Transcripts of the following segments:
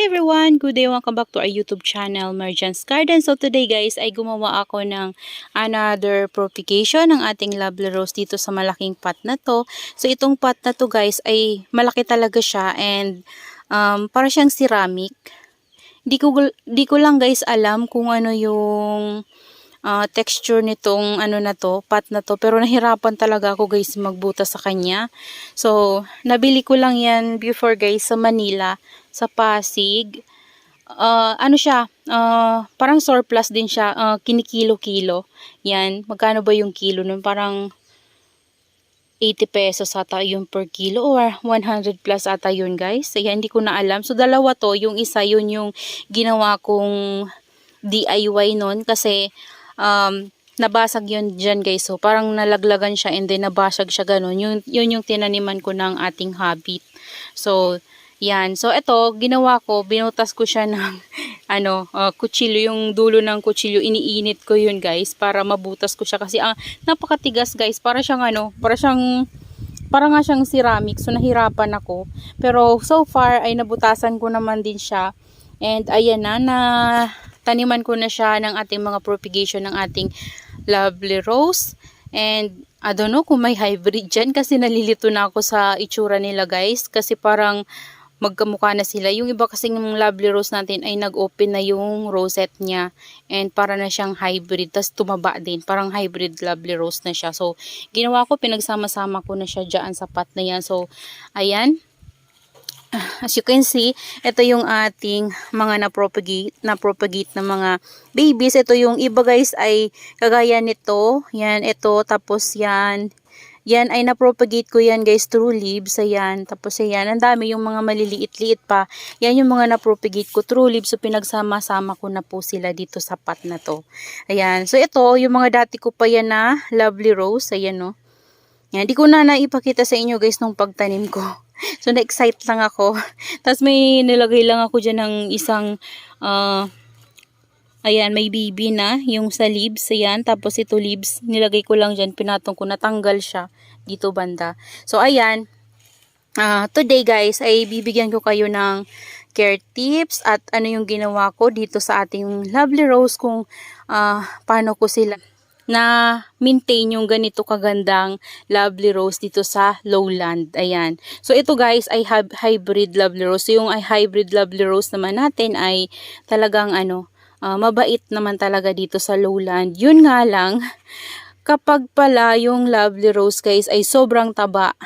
Hi everyone! Good day! Welcome back to our YouTube channel, Merchant's Garden. So today guys, ay gumawa ako ng another propagation ng ating lovely rose dito sa malaking pot na to. So itong pot na to guys ay malaki talaga siya and um, para siyang ceramic. Di ko, di ko lang guys alam kung ano yung uh, texture nitong ano na to, pot na to. Pero nahirapan talaga ako guys magbuta sa kanya. So, nabili ko lang yan before guys sa Manila, sa Pasig. Uh, ano siya, uh, parang surplus din siya, uh, kinikilo-kilo. Yan, magkano ba yung kilo nun? Parang 80 pesos ata yung per kilo or 100 plus ata yun guys. Kaya hindi ko na alam. So dalawa to, yung isa yun yung ginawa kong DIY nun kasi um, nabasag yun dyan guys. So parang nalaglagan siya and then nabasag siya ganun. Yun, yun yung tinaniman ko ng ating habit. So yan. So, ito, ginawa ko, binutas ko siya ng, ano, uh, kutsilyo, yung dulo ng kutsilyo, iniinit ko yun, guys, para mabutas ko siya. Kasi, ang uh, napakatigas, guys, para siyang, ano, para siyang, para nga siyang ceramic. So, nahirapan ako. Pero, so far, ay nabutasan ko naman din siya. And, ayan na, na, taniman ko na siya ng ating mga propagation ng ating lovely rose. And, I don't know kung may hybrid dyan kasi nalilito na ako sa itsura nila guys. Kasi parang magkamukha na sila. Yung iba kasing lovely rose natin ay nag-open na yung rosette niya and para na siyang hybrid. Tapos tumaba din. Parang hybrid lovely rose na siya. So, ginawa ko, pinagsama-sama ko na siya dyan sa pot na yan. So, ayan. As you can see, ito yung ating mga na-propagate, na-propagate na mga babies. Ito yung iba guys ay kagaya nito. Yan, ito. Tapos yan yan ay na-propagate ko yan guys through leaves. Ayan. Tapos ayan. Ang dami yung mga maliliit-liit pa. Yan yung mga na-propagate ko through leaves. So pinagsama-sama ko na po sila dito sa pot na to. Ayan. So ito yung mga dati ko pa yan na lovely rose. Ayan no. Yan. Di ko na naipakita sa inyo guys nung pagtanim ko. So na-excite lang ako. Tapos may nilagay lang ako dyan ng isang uh, Ayan, may BB na, yung sa leaves, ayan, tapos ito leaves, nilagay ko lang dyan, pinatong ko, natanggal siya, dito banda. So, ayan, uh, today guys, ay bibigyan ko kayo ng care tips, at ano yung ginawa ko dito sa ating lovely rose, kung uh, paano ko sila na maintain yung ganito kagandang lovely rose dito sa lowland. Ayan. So, ito guys ay hybrid lovely rose. So, yung ay hybrid lovely rose naman natin ay talagang ano, uh, mabait naman talaga dito sa lowland. Yun nga lang, kapag pala yung lovely rose guys ay sobrang taba,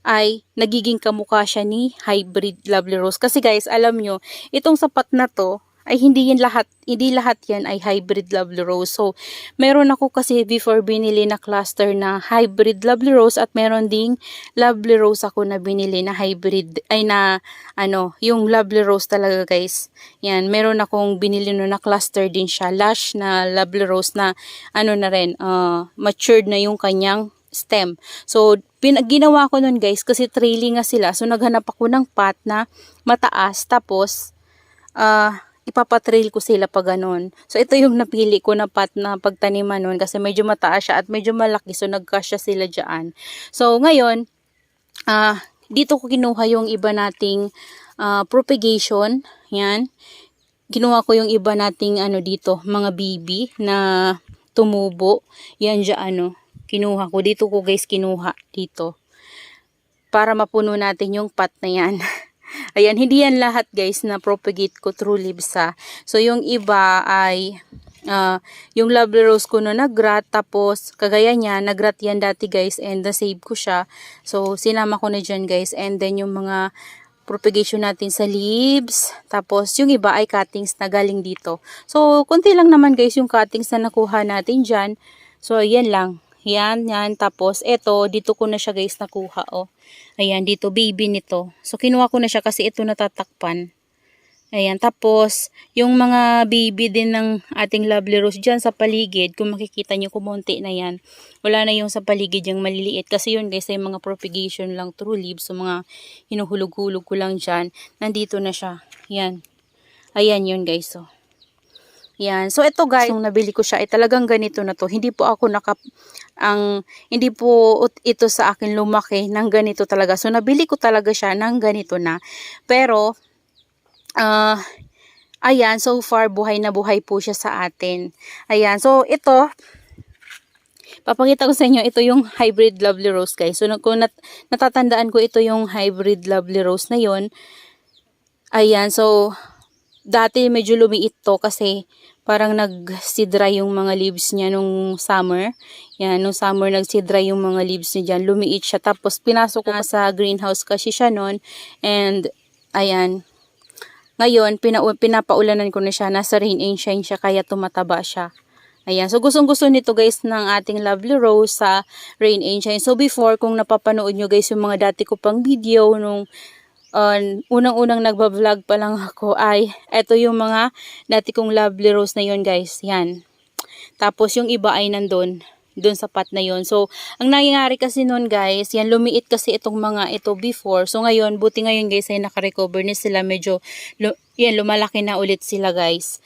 ay nagiging kamukha siya ni hybrid lovely rose. Kasi guys, alam nyo, itong sapat na to, ay hindi yan lahat, hindi lahat yan ay hybrid lovely rose. So, meron ako kasi before binili na cluster na hybrid lovely rose at meron ding lovely rose ako na binili na hybrid, ay na, ano, yung lovely rose talaga guys. Yan, meron akong binili na cluster din siya, lush na lovely rose na, ano na rin, uh, matured na yung kanyang stem. So, ginawa ko nun guys, kasi trailing nga sila. So, naghanap ako ng pot na mataas, tapos, ah, uh, ipapatrail ko sila pa ganun. So, ito yung napili ko na pat na pagtaniman nun kasi medyo mataas siya at medyo malaki. So, nagkasya sila dyan. So, ngayon, uh, dito ko kinuha yung iba nating uh, propagation. Yan. Kinuha ko yung iba nating ano dito, mga bibi na tumubo. Yan dyan ano. Kinuha ko. Dito ko guys kinuha. Dito. Para mapuno natin yung pat na yan. Ayan, hindi yan lahat guys na propagate ko through leaves ha. So yung iba ay uh, yung lovely rose ko no nagrat tapos kagaya niya nagrat yan dati guys and na-save ko siya. So sinama ko na dyan guys and then yung mga propagation natin sa leaves. Tapos, yung iba ay cuttings na galing dito. So, konti lang naman guys yung cuttings na nakuha natin dyan. So, yan lang. Yan, yan. Tapos, eto, dito ko na siya guys nakuha, oh. Ayan, dito, baby nito. So, kinuha ko na siya kasi ito natatakpan. Ayan, tapos, yung mga baby din ng ating lovely rose dyan sa paligid, kung makikita nyo kumonti na yan, wala na yung sa paligid yung maliliit. Kasi yun guys, ay mga propagation lang through leaves. So, mga hinuhulog-hulog ko lang dyan. Nandito na siya. Yan. Ayan yun guys. Oh. Yan. So, ito guys, nung nabili ko siya, ay talagang ganito na to. Hindi po ako naka, ang, hindi po ito sa akin lumaki ng ganito talaga. So, nabili ko talaga siya ng ganito na. Pero, ah, ayan, so far buhay na buhay po siya sa atin. Ayan, so ito, papakita ko sa inyo, ito yung hybrid lovely rose guys. So kung nat natatandaan ko, ito yung hybrid lovely rose na yon Ayan, so dati medyo lumiit to kasi parang nagsidra yung mga leaves niya nung summer. Yan, nung summer nagsidra yung mga leaves niya dyan. Lumiit siya. Tapos pinasok ko sa greenhouse kasi siya noon. And ayan, ngayon pina pinapaulanan ko na siya. Nasa rain and shine siya kaya tumataba siya. Ayan. So, gustong-gusto nito guys ng ating lovely rose sa Rain and Shine. So, before, kung napapanood nyo guys yung mga dati ko pang video nung uh, unang-unang nagbablog pa lang ako ay eto yung mga dati kong lovely rose na yon guys. Yan. Tapos yung iba ay nandun doon sa pot na yon. So, ang nangyayari kasi noon guys, yan lumiit kasi itong mga ito before. So, ngayon, buti ngayon guys ay nakarecover na sila. Medyo, yan, lumalaki na ulit sila guys.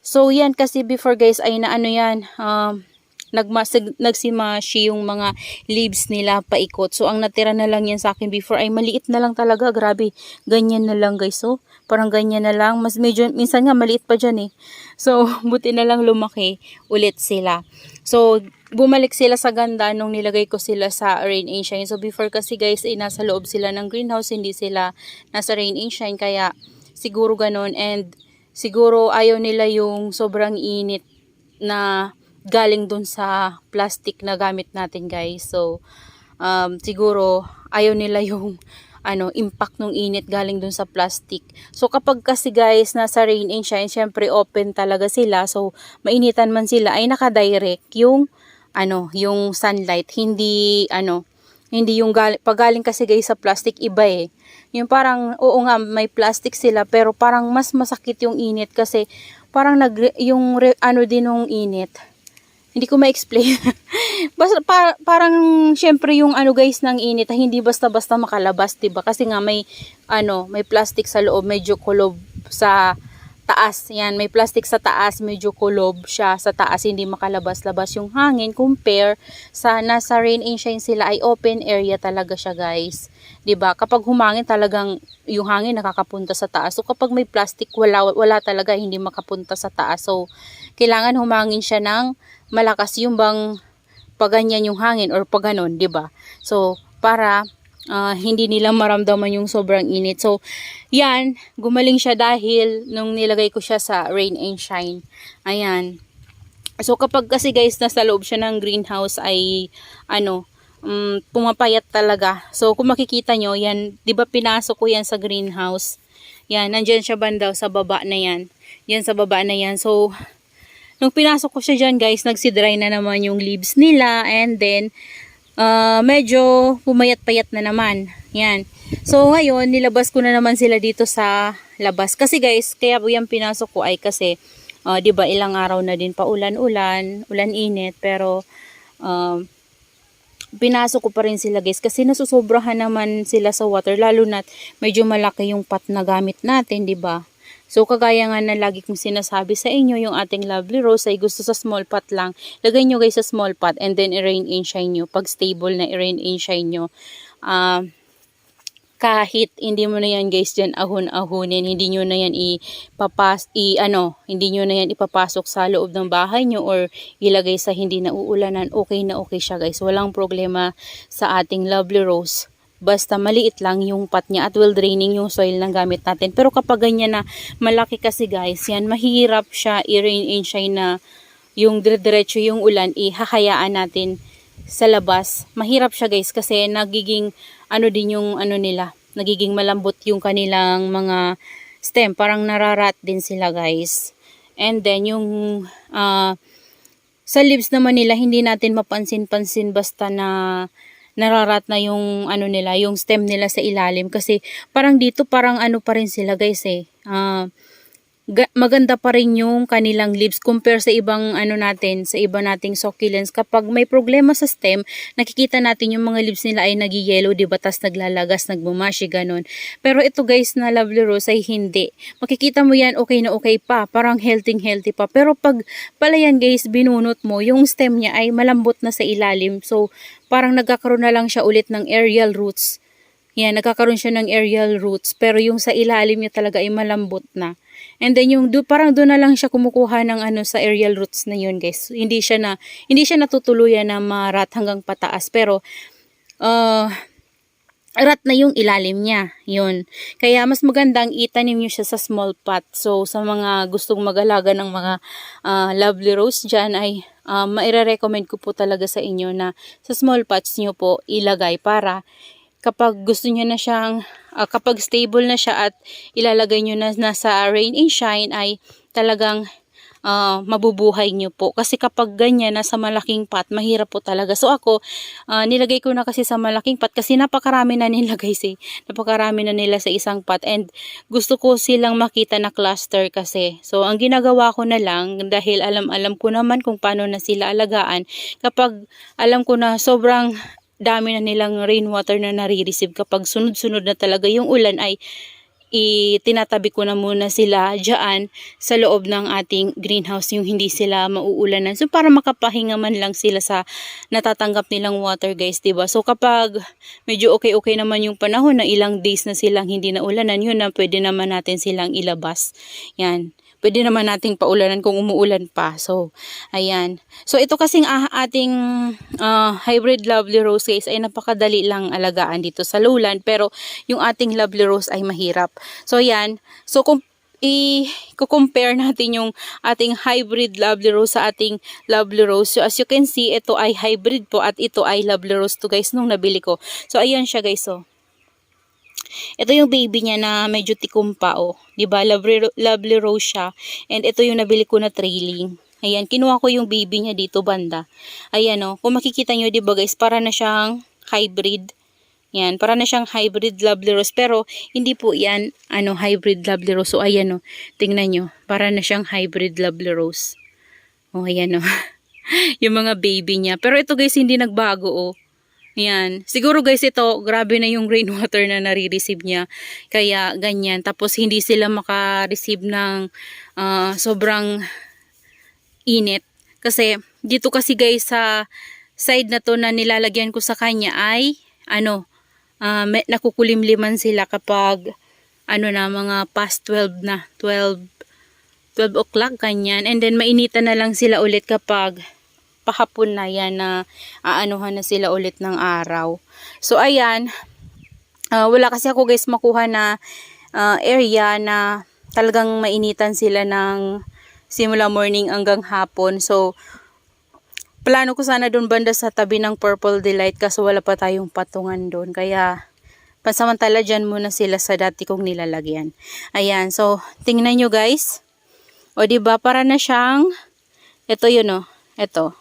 So, yan kasi before guys ay naano yan, um, nagmasig, nagsimashi yung mga leaves nila paikot. So, ang natira na lang yan sa akin before ay maliit na lang talaga. Grabe, ganyan na lang guys. So, parang ganyan na lang. Mas medyo, minsan nga maliit pa dyan eh. So, buti na lang lumaki ulit sila. So, bumalik sila sa ganda nung nilagay ko sila sa rain and shine. So, before kasi guys ay nasa loob sila ng greenhouse, hindi sila nasa rain and shine. Kaya, siguro ganun. And, siguro ayaw nila yung sobrang init na galing dun sa plastic na gamit natin guys. So, um, siguro ayaw nila yung ano, impact ng init galing dun sa plastic. So, kapag kasi guys, nasa rain and shine, syempre open talaga sila. So, mainitan man sila, ay nakadirect yung, ano, yung sunlight. Hindi, ano, hindi yung galing kasi guys sa plastic iba eh. Yung parang oo nga may plastic sila pero parang mas masakit yung init kasi parang nag yung re, ano din ng init. Hindi ko ma-explain. basta par, parang syempre yung ano guys ng init hindi basta-basta makalabas, 'di ba? Kasi nga may ano, may plastic sa loob, medyo kulob sa taas. Yan, may plastic sa taas, medyo kulob siya sa taas, hindi makalabas-labas yung hangin. Compare sa nasa rain and shine sila ay open area talaga siya guys. 'Di ba Kapag humangin talagang yung hangin nakakapunta sa taas. So kapag may plastic, wala, wala talaga, hindi makapunta sa taas. So kailangan humangin siya ng malakas yung bang paganyan yung hangin or paganon, 'di ba So para uh, hindi nila maramdaman yung sobrang init. So, yan, gumaling siya dahil nung nilagay ko siya sa rain and shine. Ayan. So, kapag kasi guys, nasa loob siya ng greenhouse ay, ano, um, pumapayat talaga. So, kung makikita nyo, yan, di ba pinasok ko yan sa greenhouse? Yan, nandyan siya bandaw sa baba na yan. Yan sa baba na yan. So, nung pinasok ko siya dyan guys, nagsidry na naman yung leaves nila and then, uh, medyo pumayat-payat na naman. Yan. So, ngayon, nilabas ko na naman sila dito sa labas. Kasi guys, kaya po yung pinasok ko ay kasi, uh, di ba ilang araw na din pa ulan-ulan, ulan-init, pero, uh, pinasok ko pa rin sila guys kasi nasusobrahan naman sila sa water lalo na medyo malaki yung pot na gamit natin, 'di ba? So, kagaya nga na lagi kong sinasabi sa inyo, yung ating lovely rose ay gusto sa small pot lang. Lagay nyo guys sa small pot and then i-rain and shine nyo. Pag stable na i-rain and shine nyo. Uh, kahit hindi mo na yan guys dyan ahon-ahonin, hindi nyo na yan ipapas, i, ano, hindi nyo na yan ipapasok sa loob ng bahay nyo or ilagay sa hindi na uulanan, okay na okay siya guys. Walang problema sa ating lovely rose basta maliit lang yung pot niya at will draining yung soil ng gamit natin. Pero kapag ganyan na malaki kasi guys, yan mahirap siya i-rain and shine na yung dire-diretso yung ulan, ihahayaan natin sa labas. Mahirap siya guys kasi nagiging ano din yung ano nila, nagiging malambot yung kanilang mga stem. Parang nararat din sila guys. And then yung uh, sa leaves naman nila, hindi natin mapansin-pansin basta na nararat na yung ano nila, yung stem nila sa ilalim kasi parang dito parang ano pa rin sila guys eh. Uh, maganda pa rin yung kanilang leaves compare sa ibang ano natin, sa iba nating succulents. Kapag may problema sa stem, nakikita natin yung mga leaves nila ay nagi-yellow, di ba? Tas naglalagas, nagbumashi, ganun. Pero ito guys na lovely rose ay hindi. Makikita mo yan, okay na okay pa. Parang healthy healthy pa. Pero pag pala yan guys, binunot mo, yung stem niya ay malambot na sa ilalim. So, parang nagkakaroon na lang siya ulit ng aerial roots Yan, nagkakaroon siya ng aerial roots. Pero yung sa ilalim niya talaga ay malambot na. And then yung do, parang doon na lang siya kumukuha ng ano sa aerial roots na yun guys. Hindi siya na hindi siya natutuluyan na marat hanggang pataas pero uh, rat na yung ilalim niya. Yun. Kaya mas magandang itanim nyo siya sa small pot. So sa mga gustong mag-alaga ng mga uh, lovely rose dyan ay uh, maire-recommend ko po talaga sa inyo na sa small pots nyo po ilagay para kapag gusto niyo na siyang uh, kapag stable na siya at ilalagay niyo na nasa rain and shine ay talagang uh, mabubuhay niyo po. Kasi kapag ganyan nasa malaking pot mahirap po talaga. So ako uh, nilagay ko na kasi sa malaking pot kasi napakarami na nila guys eh. Napakarami na nila sa isang pot. And gusto ko silang makita na cluster kasi. So ang ginagawa ko na lang dahil alam alam ko naman kung paano na sila alagaan. Kapag alam ko na sobrang dami na nilang rainwater na nare-receive kapag sunod-sunod na talaga yung ulan ay itinatabi ko na muna sila dyan sa loob ng ating greenhouse yung hindi sila mauulanan. So para makapahinga man lang sila sa natatanggap nilang water guys, 'di ba? So kapag medyo okay-okay naman yung panahon na ilang days na silang hindi na ulanan, yun na pwede naman natin silang ilabas. Yan pwede naman nating paulanan kung umuulan pa. So, ayan. So, ito kasing ah, ating uh, hybrid lovely rose guys ay napakadali lang alagaan dito sa lowland. Pero, yung ating lovely rose ay mahirap. So, ayan. So, kung i-compare natin yung ating hybrid lovely rose sa ating lovely rose. So, as you can see, ito ay hybrid po at ito ay lovely rose to guys nung nabili ko. So, ayan siya guys. So, ito yung baby niya na medyo tikum pa, oh. ba diba? Lovely, lovely rose siya. And ito yung nabili ko na trailing. Ayan, kinuha ko yung baby niya dito banda. Ayan, oh. Kung makikita nyo, diba guys, para na siyang hybrid. Yan, para na siyang hybrid lovely rose. Pero, hindi po yan, ano, hybrid lovely rose. So, ayan, oh. Tingnan nyo. Para na siyang hybrid lovely rose. Oh, ayan, oh. yung mga baby niya. Pero ito guys, hindi nagbago, oh. Yan. Siguro guys ito, grabe na yung rainwater na nare-receive niya. Kaya ganyan. Tapos hindi sila maka-receive ng uh, sobrang init. Kasi dito kasi guys sa side na to na nilalagyan ko sa kanya ay ano, uh, nakukulimliman sila kapag ano na mga past 12 na. 12 12 o'clock kanyan. And then mainitan na lang sila ulit kapag pahapon na yan na aanuhan na sila ulit ng araw. So ayan, uh, wala kasi ako guys makuha na uh, area na talagang mainitan sila ng simula morning hanggang hapon. So plano ko sana doon banda sa tabi ng Purple Delight kasi wala pa tayong patungan doon. Kaya pansamantala dyan muna sila sa dati kong nilalagyan. Ayan, so tingnan nyo guys. O ba diba, para na siyang, ito yun o, ito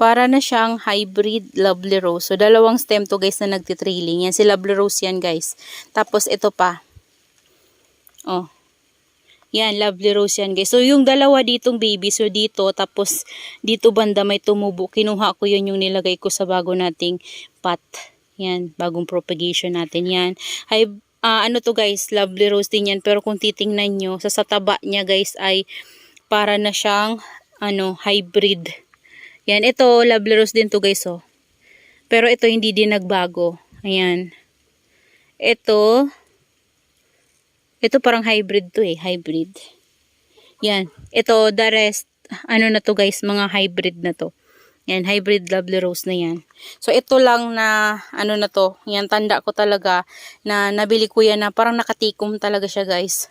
para na siyang hybrid lovely rose. So, dalawang stem to guys na nagtitrailing. Yan, si lovely rose yan guys. Tapos, ito pa. Oh. Yan, lovely rose yan guys. So, yung dalawa ditong baby. So, dito. Tapos, dito banda may tumubo. Kinuha ko yun yung nilagay ko sa bago nating pot. Yan, bagong propagation natin. Yan. Hi, uh, ano to guys, lovely rose din yan. Pero kung titingnan nyo, sa sataba niya guys ay para na siyang ano, hybrid yan, ito, lovely rose din to guys, oh. Pero ito, hindi din nagbago. Ayan. Ito, ito parang hybrid to eh, hybrid. Yan. Ito, the rest, ano na to guys, mga hybrid na to. Yan, hybrid lovely rose na yan. So, ito lang na, ano na to, yan, tanda ko talaga, na nabili ko yan na parang nakatikom talaga siya guys.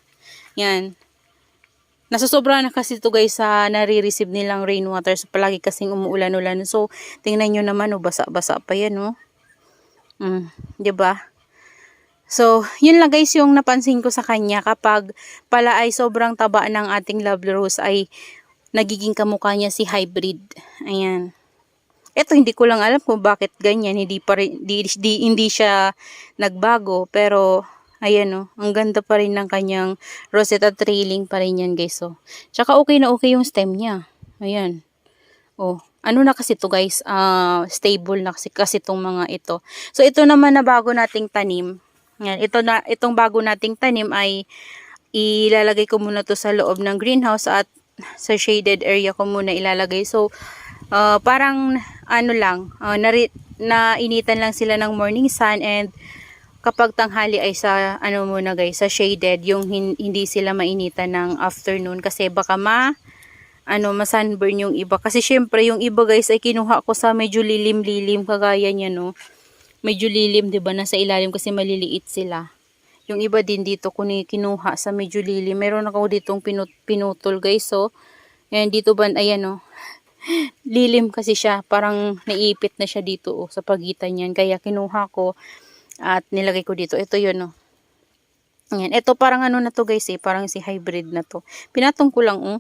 Yan. Nasasobra na kasi ito guys sa nare-receive nilang rainwater. So, palagi kasing umuulan-ulan. So, tingnan nyo naman, oh, basa-basa pa yan, oh. Mm, ba diba? So, yun lang guys yung napansin ko sa kanya kapag pala ay sobrang taba ng ating love rose ay nagiging kamukha niya si hybrid. Ayan. Ito hindi ko lang alam kung bakit ganyan, hindi pa rin, di, di, hindi siya nagbago pero Ayan o, oh, ang ganda pa rin ng kanyang rosetta trailing pa rin yan guys o. Oh. Tsaka okay na okay yung stem niya. Ayan. Oh, ano na kasi to guys, uh, stable na kasi, kasi itong mga ito. So ito naman na bago nating tanim. Yan, ito na, itong bago nating tanim ay ilalagay ko muna to sa loob ng greenhouse at sa shaded area ko muna ilalagay. So, uh, parang ano lang, uh, nari, na initan lang sila ng morning sun and kapag tanghali ay sa ano muna guys, sa shaded, yung hin- hindi sila mainitan ng afternoon kasi baka ma ano, masunburn yung iba. Kasi syempre, yung iba guys ay kinuha ko sa medyo lilim-lilim kagaya niya no. Medyo lilim, 'di ba? Nasa ilalim kasi maliliit sila. Yung iba din dito ko kinuha sa medyo lilim. Meron ako ditong pinut pinutol guys, so Ayan, dito ba, ayan oh. Lilim kasi siya, parang naipit na siya dito oh, sa pagitan niyan. Kaya kinuha ko at nilagay ko dito. Ito yun oh. Ayan, ito parang ano na to guys eh, parang si hybrid na to. Pinatong ko lang oh.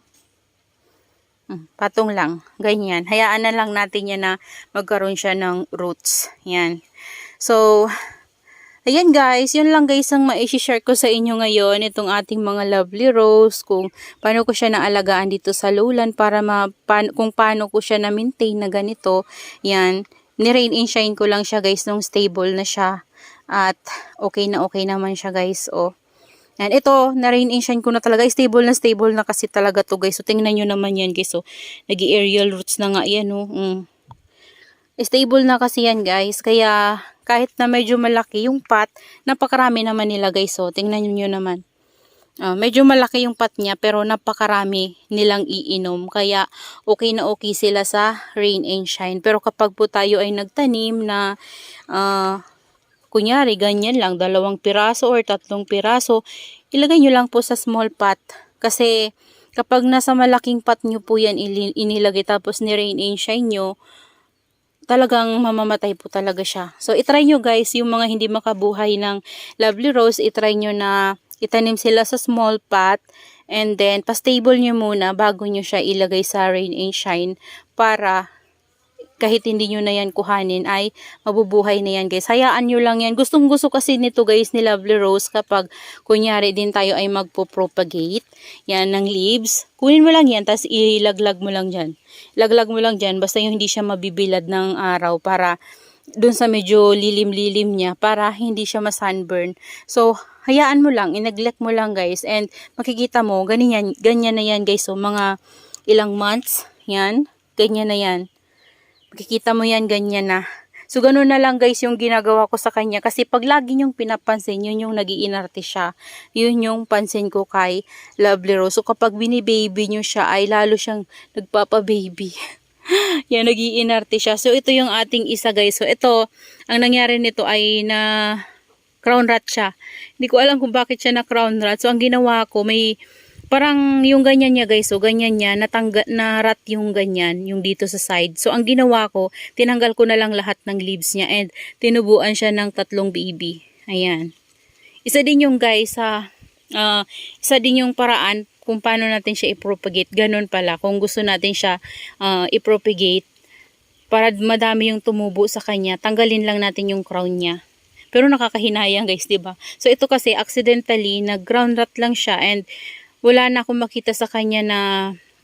Hmm, patong lang, ganyan. Hayaan na lang natin yan na magkaroon siya ng roots. Yan. So, Ayan guys, yun lang guys ang ma-share ko sa inyo ngayon itong ating mga lovely rose kung paano ko siya naalagaan dito sa lowland para ma pan, kung paano ko siya na-maintain na ganito. Yan, ni-rain and shine ko lang siya guys nung stable na siya at okay na okay naman siya guys. Oh. Yan, ito, na-rain and ko na talaga. Stable na stable na kasi talaga to guys. So, tingnan nyo naman yan guys. So, nag-aerial roots na nga yan. Oh. Mm. Stable na kasi yan guys. Kaya kahit na medyo malaki yung pot, napakarami naman nila guys. So, tingnan nyo naman. Ah, medyo malaki yung pot niya pero napakarami nilang iinom. Kaya okay na okay sila sa rain and shine. Pero kapag po tayo ay nagtanim na ah, kunyari ganyan lang, dalawang piraso or tatlong piraso, ilagay nyo lang po sa small pot. Kasi kapag nasa malaking pot nyo po yan inilagay tapos ni rain and shine nyo, talagang mamamatay po talaga siya. So, itry nyo guys, yung mga hindi makabuhay ng lovely rose, itry nyo na itanim sila sa small pot and then pa-stable nyo muna bago nyo siya ilagay sa rain and shine para kahit hindi nyo na yan kuhanin ay mabubuhay na yan guys. Hayaan nyo lang yan. Gustong gusto kasi nito guys ni Lovely Rose kapag kunyari din tayo ay magpo-propagate yan ng leaves. Kunin mo lang yan tapos ilaglag mo lang dyan. Ilaglag mo lang dyan basta yung hindi siya mabibilad ng araw para dun sa medyo lilim-lilim niya para hindi siya ma-sunburn. So, hayaan mo lang, i-neglect mo lang guys and makikita mo, ganyan, ganyan na yan guys. So, mga ilang months, yan, ganyan na yan. Makikita mo yan, ganyan na. So, ganun na lang guys yung ginagawa ko sa kanya. Kasi pag lagi niyong pinapansin, yun yung nagiinarte siya. Yun yung pansin ko kay Lovely Rose. So, kapag binibaby niyo siya, ay lalo siyang nagpapa-baby. yan, nagiinarte siya. So, ito yung ating isa guys. So, ito, ang nangyari nito ay na crown rat siya. Hindi ko alam kung bakit siya na crown rat. So, ang ginawa ko, may parang yung ganyan niya guys, so ganyan niya, natangga, na rat yung ganyan, yung dito sa side. So, ang ginawa ko, tinanggal ko na lang lahat ng leaves niya and tinubuan siya ng tatlong baby. Ayan. Isa din yung guys, sa ah, isa din yung paraan kung paano natin siya i-propagate. Ganun pala, kung gusto natin siya ah, i-propagate, para madami yung tumubo sa kanya, tanggalin lang natin yung crown niya. Pero nakakahinayang guys, 'di ba? So ito kasi accidentally nag-ground rat lang siya and wala na akong makita sa kanya na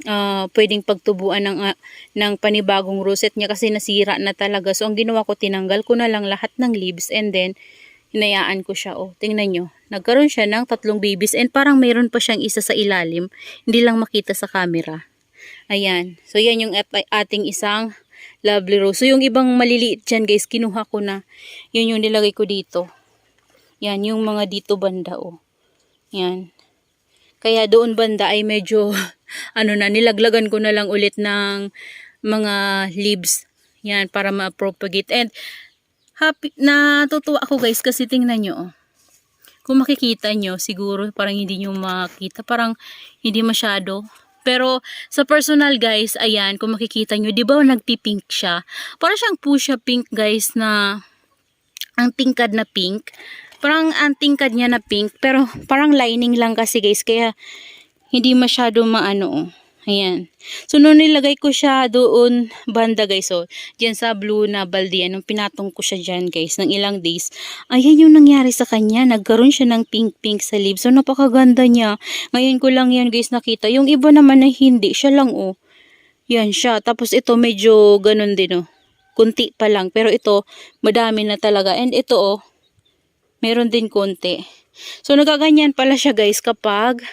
ah, pwedeng pagtubuan ng ah, ng panibagong rosette niya kasi nasira na talaga. So ang ginawa ko tinanggal ko na lang lahat ng leaves and then hinayaan ko siya. Oh, tingnan nyo. Nagkaroon siya ng tatlong babies and parang mayroon pa siyang isa sa ilalim. Hindi lang makita sa camera. Ayan. So yan yung at- ating isang lovely rose. So yung ibang maliliit dyan guys, kinuha ko na. Yun yung nilagay ko dito. Yan, yung mga dito banda oh. Yan. Kaya doon banda ay medyo ano na nilaglagan ko na lang ulit ng mga leaves. Yan para ma-propagate. And happy natutuwa ako guys kasi tingnan nyo oh. Kung makikita nyo, siguro parang hindi nyo makita. Parang hindi masyado. Pero sa personal guys, ayan, kung makikita nyo, di ba nagpipink siya? Parang siyang pusha pink guys na ang tingkad na pink. Parang ang tingkad niya na pink, pero parang lining lang kasi guys, kaya hindi masyado maano. Oh. Ayan. So, nung nilagay ko siya doon banda guys, so, dyan sa blue na balde, nung pinatong ko siya dyan guys, ng ilang days, ayan yung nangyari sa kanya. Nagkaroon siya ng pink-pink sa leaves. So, napakaganda niya. Ngayon ko lang yan guys nakita. Yung iba naman na hindi, siya lang oh. Yan siya. Tapos ito medyo ganun din oh. Kunti pa lang. Pero ito, madami na talaga. And ito oh, meron din konti. So, nagaganyan pala siya guys kapag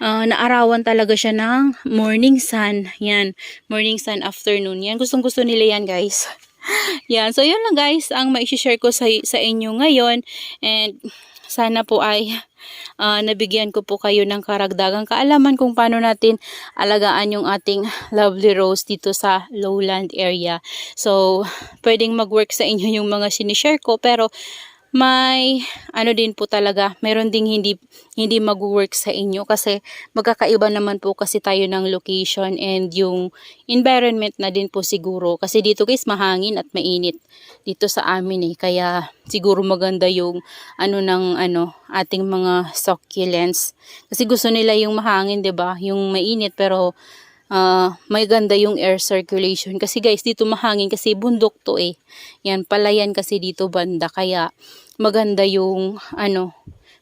ah, naarawan talaga siya ng morning sun. Yan, morning sun, afternoon. Yan, gustong gusto nila yan guys. Yan. So, yun lang guys ang mai-share ko sa, sa inyo ngayon. And sana po ay ah, nabigyan ko po kayo ng karagdagang kaalaman kung paano natin alagaan yung ating lovely rose dito sa lowland area. So, pwedeng mag-work sa inyo yung mga sinishare ko pero may ano din po talaga, meron ding hindi hindi mag-work sa inyo kasi magkakaiba naman po kasi tayo ng location and yung environment na din po siguro. Kasi dito guys mahangin at mainit dito sa amin eh. Kaya siguro maganda yung ano ng ano ating mga succulents. Kasi gusto nila yung mahangin 'di ba? Yung mainit pero ah, may ganda yung air circulation. Kasi guys, dito mahangin kasi bundok to eh. Yan, palayan kasi dito banda. Kaya maganda yung ano,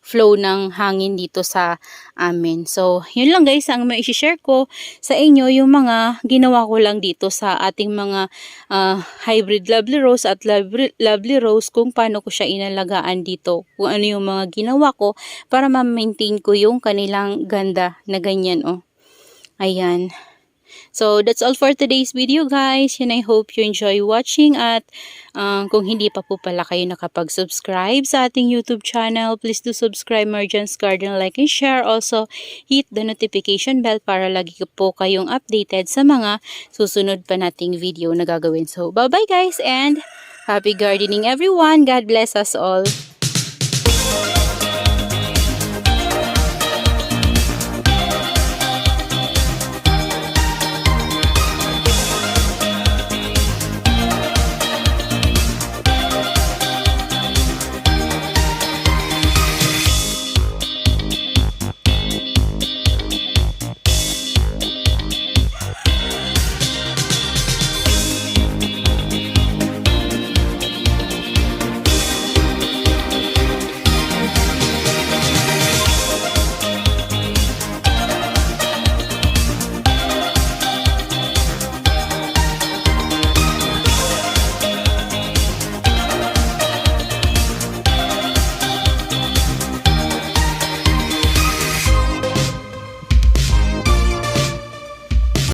flow ng hangin dito sa amin. So, yun lang guys ang may share ko sa inyo yung mga ginawa ko lang dito sa ating mga ah, hybrid lovely rose at lovely, lovely rose kung paano ko siya inalagaan dito. Kung ano yung mga ginawa ko para ma-maintain ko yung kanilang ganda na ganyan oh. Ayan. So, that's all for today's video guys. And I hope you enjoy watching at uh, kung hindi pa po pala kayo nakapag-subscribe sa ating YouTube channel, please do subscribe Merchant's Garden, like and share. Also, hit the notification bell para lagi po kayong updated sa mga susunod pa nating video na gagawin. So, bye-bye guys and happy gardening everyone. God bless us all.